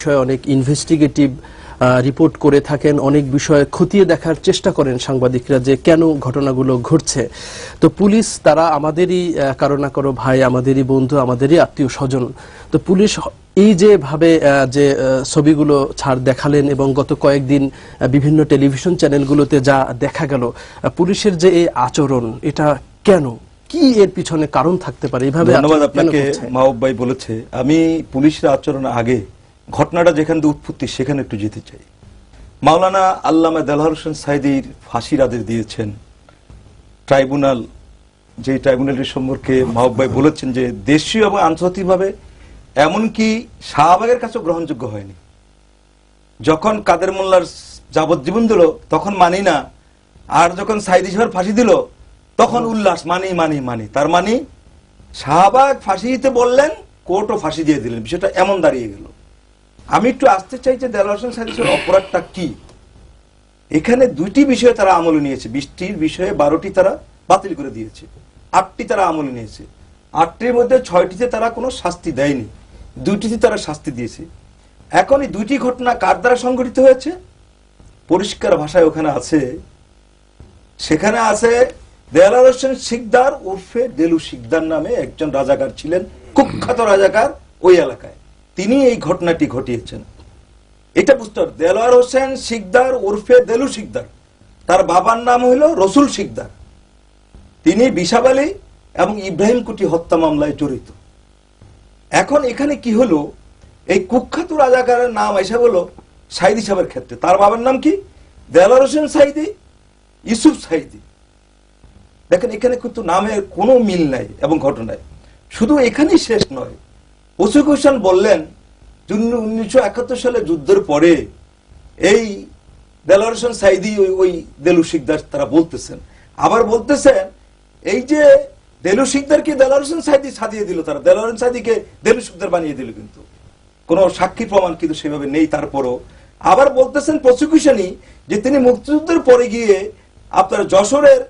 বিষয়ে অনেক investigative report করে থাকেন অনেক বিষয়ে খতিয়ে দেখার চেষ্টা করেন সাংবাদিকরা যে কেন ঘটনাগুলো ঘটছে। তো পুলিশ তারা আমাদেরই কারও না কারও ভাই আমাদেরই বন্ধু আমাদেরই আত্মীয় স্বজন তো পুলিশ এই যে ভাবে আহ, যে ছবিগুলো ছাড় দেখালেন এবং গত কয়েকদিন বিভিন্ন টেলিভিশন চ্যানেলগুলোতে যা দেখা গেল পুলিশের যে এই আচরণ এটা কেন? কি এর পিছনে কারণ থাকতে পারে? এইভাবে ধন্যবাদ আপনাকে ভাই বলেছে আমি পুলিশের আচরণ আগে ঘটনাটা যেখান থেকে উৎপত্তি, সেখানে একটু যেতে চাই। মাওলানা আল্লামা দেলহর হোসেন সাইদির ফাঁসির আদেশ দিয়েছেন। ট্রাইব্যুনাল, যে ট্রাইব্যুনালটির সম্পর্কে মাহবুব ভাই বলেছেন যে দেশীয় এবং আন্তর্জাতিকভাবে এমনকি শাহবাগের কাছেও গ্রহণযোগ্য হয়নি। যখন কাদের মোল্লার যাবজ্জীবন দিল, তখন মানি না। আর যখন সাইদি সাহেব ফাঁসি দিল, তখন উল্লাস, মানি মানি মানি। তার মানে শাহবাগ ফাঁসি দিতে বললেন, কোর্টও ফাঁসি দিয়ে দিলেন। বিষয়টা এমন দাঁড়িয়ে গেল। আমি একটু আসতে চাই যে দেলার হোসেন অপরাধটা কি? এখানে দুইটি বিষয়ে তারা আমলে নিয়েছে। বিশটির বিষয়ে বারোটি তারা বাতিল করে দিয়েছে। আটটি তারা আমলে নিয়েছে। আটটির মধ্যে ছয়টিতে তারা কোনো শাস্তি দেয়নি। দুইটিতে তারা শাস্তি দিয়েছে। এখন এই দুইটি ঘটনা কার দ্বারা সংঘটিত হয়েছে? পরিষ্কার ভাষায় ওখানে আছে। সেখানে আছে দেয়ালার হোসেন শিকদার উর্ফে দেলু শিকদার নামে একজন রাজাকার ছিলেন। কুখ্যাত রাজাকার ওই এলাকায়। তিনি এই ঘটনাটি ঘটিয়েছেন। এটা বুঝতে হবে, দেলোয়ার হোসেন শিকদার ওরফে দেলু শিকদার। তার বাবার নাম হইল রসুল শিকদার। তিনি বিশাব আলী এবং ইব্রাহিম কুটি হত্যা মামলায় জড়িত। এখন এখানে কি হলো? এই কুখ্যাত রাজাকারের নাম এসে হলো সাইদি সাহেবের ক্ষেত্রে। তার বাবার নাম কি? দেলোয়ার হোসেন সাইদি, ইউসুফ সাইদি। দেখেন, এখানে কিন্তু নামের কোনো মিল নাই এবং ঘটনায়। শুধু এখানেই শেষ নয় প্রসিকিউশন বললেন উনিশশো একাত্তর সালে যুদ্ধের পরে এই দেলোয়ার হোসেন সাইদি, ওই ওই দেলু শিকদার তারা বলতেছেন। আবার বলতেছেন, এই যে দেলু শিকদারকে দেলোয়ার হোসেন সাইদি সাজিয়ে দিল, তারা দেলোয়ার হোসেন সাইদিকে দেলু শিকদার বানিয়ে দিল কিন্তু। কোনো সাক্ষী প্রমাণ কিন্তু সেভাবে নেই তারপরও। আবার বলতেছেন প্রসিকিউশনই যে তিনি মুক্তিযুদ্ধের পরে গিয়ে আপনার যশোরের